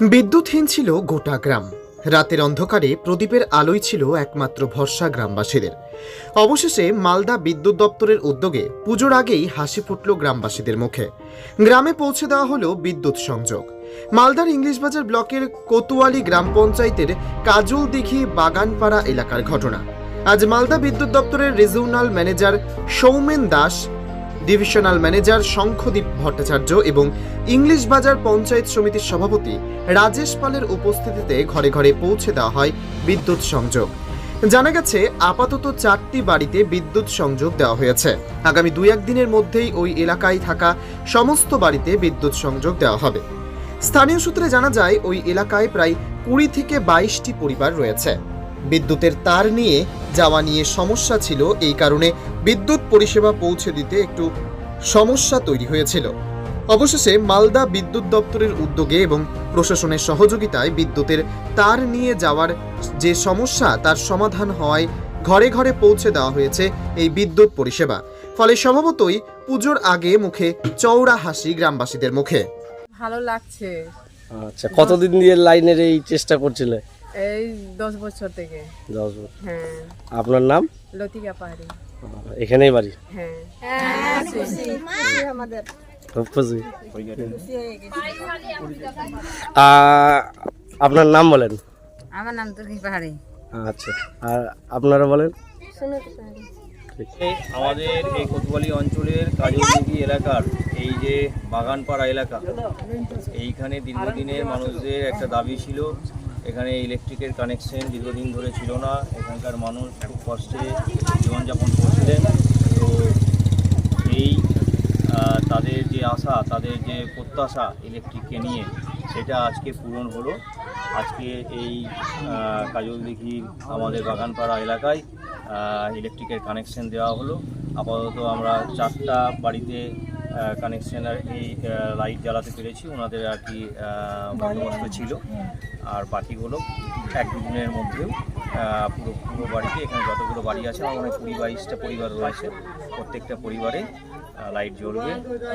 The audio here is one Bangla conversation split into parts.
বিদ্যুৎহীন ছিল গোটা গ্রাম। রাতের অন্ধকারে প্রদীপের আলোই ছিল একমাত্র ভরসা গ্রামবাসীদের। অবশেষে মালদা বিদ্যুৎ দপ্তরের উদ্যোগে পুজোর আগেই হাসি ফুটল গ্রামবাসীদের মুখে। গ্রামে পৌঁছে দেওয়া হলো বিদ্যুৎ সংযোগ। মালদার ইংলিশ বাজার ব্লকের কোতোয়ালি গ্রাম পঞ্চায়েতের কাজল দিঘি বাগানপাড়া এলাকার ঘটনা। আজ মালদা বিদ্যুৎ দপ্তরের regional manager Soumen Das divisional manager Shankhadeep Bhattacharya এবং ইংলিশ বাজার পঞ্চায়েত সমিতির সভাপতি রাজেশ পালের উপস্থিতিতে ঘরে ঘরে পৌঁছে দেওয়া হয় বিদ্যুৎ সংযোগ। জানা গেছে, আপাতত চারটি বাড়িতে বিদ্যুৎ সংযোগ দেওয়া হয়েছে। আগামী দুই একদিনের মধ্যেই ওই এলাকায় থাকা সমস্ত বাড়িতে বিদ্যুৎ সংযোগ দেওয়া হবে। স্থানীয় সূত্রে জানা যায়, ওই এলাকায় প্রায় কুড়ি থেকে বাইশটি পরিবার রয়েছে। বিদ্যুতের তার নিয়ে যাওয়া নিয়ে সমস্যা ছিল এই কারণে বিদ্যুৎ পরিষেবা পৌঁছে দিতে একটু সমস্যা তৈরি হয়েছিল। অবশেষে মালদা বিদ্যুৎ দপ্তরের উদ্যোগে এবং প্রশাসনের সহযোগিতায় বিদ্যুতের তার নিয়ে যাওয়ার যে সমস্যা তার সমাধান হওয়ায় ঘরে ঘরে পৌঁছে দেওয়া হয়েছে এই বিদ্যুৎ পরিষেবা। ফলে স্বভাবতই পুজোর আগে মুখে চওড়া হাসি গ্রামবাসীদের মুখে। ভালো লাগছে। আচ্ছা কতদিন দিয়ে লাইনের এই চেষ্টা করছিলে? এই দশ বছর থেকে। দশ বছর। হ্যাঁ। আপনার নাম? লতিকা পাহাড়ি। এখানেই বাড়ি? হ্যাঁ। খুব খুশি। আপনার নাম বলেন? আমার নাম তুর্কি পাহাড়ি। আচ্ছা। আর আপনারা বলেন? আমাদের এই কোতোয়ালি অঞ্চলের কাজলদিঘি এলাকার এই যে বাগানপাড়া এলাকা এইখানে দীর্ঘদিনের মানুষদের একটা দাবি ছিল এখানে ইলেকট্রিকের কানেকশন দীর্ঘদিন ধরে ছিল না। এখানকার মানুষ খুব কষ্টে জীবনযাপন করছিলেন। তো এই তাদের যে আশা তাদের যে প্রত্যাশা ইলেকট্রিককে নিয়ে সেটা আজকে পূরণ হলো। আজকে এই আহ, কাজলদিঘির আমাদের বাগানপাড়া এলাকায় ইলেকট্রিকের কানেকশন দেওয়া হলো। আপাতত আমরা চারটা বাড়িতে কানেকশনের এই লাইট জ্বালাতে পেরেছি। ওনাদের আর কি বন্দোবস্ত ছিল। আর বাকিগুলো এক দুদিনের মধ্যেও পুরো পুরো বাড়িতে এখানে যতগুলো বাড়ি আছে আমার মনে হয় কুড়ি বাইশটা পরিবার রয়েছে। প্রত্যেকটা পরিবারে লাইট জ্বলবে।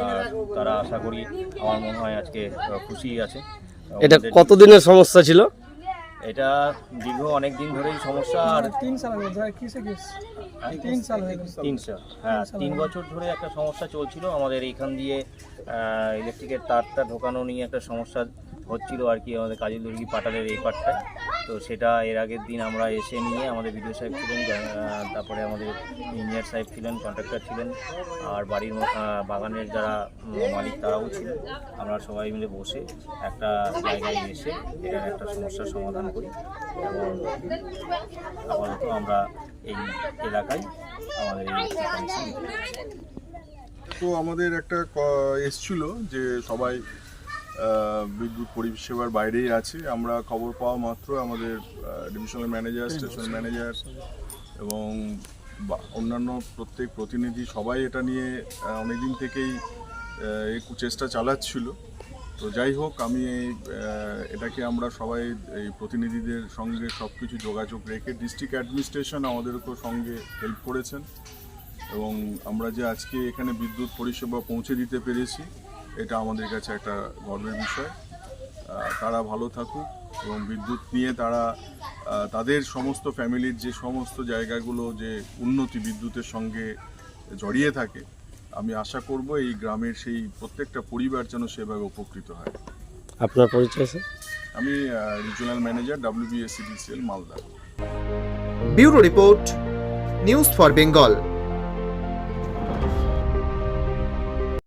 আর তারা আশা করি আমার মনে হয় আজকে খুশি আছে। এটা কতদিনের সমস্যা ছিল? এটা দীর্ঘ অনেক দিন ধরেই সমস্যা আর তিন সাল হয়ে যায় কিসে কিস? তিন সাল হয়ে গেছে। তিনশো হ্যাঁ তিন বছর ধরে একটা সমস্যা চলছিল। আমাদের এইখান দিয়ে ইলেকট্রিকের তারটা ঢোকানো নিয়ে একটা সমস্যা হচ্ছিল আর কি আমাদের কাজী দুর্গি পাটালের এই পাটটায়। তো সেটা এর আগের দিন আমরা এসে নিয়ে আমাদের বিডিও সাহেব ছিলেন তারপরে আমাদের ইঞ্জিনিয়ার সাহেব ছিলেন কন্ট্রাক্টর ছিলেন, আর বাড়ির বাগানের যারা মালিক তারাও ছিলেন আমরা সবাই মিলে বসে একটা জায়গায় এসে এটার একটা সমস্যার সমাধান করি এবং আপাতত আমরা এই এলাকায় আমাদের। তো আমাদের একটা এসছিল যে সবাই বিদ্যুৎ পরিষেবার বাইরেই আছে। আমরা খবর পাওয়া মাত্র আমাদের ডিভিশনাল ম্যানেজার স্টেশন ম্যানেজার এবং অন্যান্য প্রত্যেক প্রতিনিধি সবাই এটা নিয়ে অনেকদিন থেকেই এই চেষ্টা চালাচ্ছিল। তো যাই হোক আমি এই, এটাকে আমরা সবাই এই প্রতিনিধিদের সঙ্গে সব কিছু যোগাযোগ রেখে ডিস্ট্রিক্ট অ্যাডমিনিস্ট্রেশন আমাদের উপর সঙ্গে হেল্প করেছেন এবং আমরা যে আজকে এখানে বিদ্যুৎ পরিষেবা পৌঁছে দিতে পেরেছি এটা আমাদের কাছে একটা গর্বের বিষয়। তারা ভালো থাকুক এবং বিদ্যুৎ নিয়ে তারা তাদের সমস্ত ফ্যামিলির যে সমস্ত জায়গাগুলো যে উন্নতি বিদ্যুতের সঙ্গে জড়িয়ে থাকে আমি আশা করব এই গ্রামের সেই প্রত্যেকটা পরিবার যেন সেভাবে উপকৃত হয়। আপনার পরিচয় স্যার? আমি regional manager WBSEDCL Malda. Bureau report news for Bengal.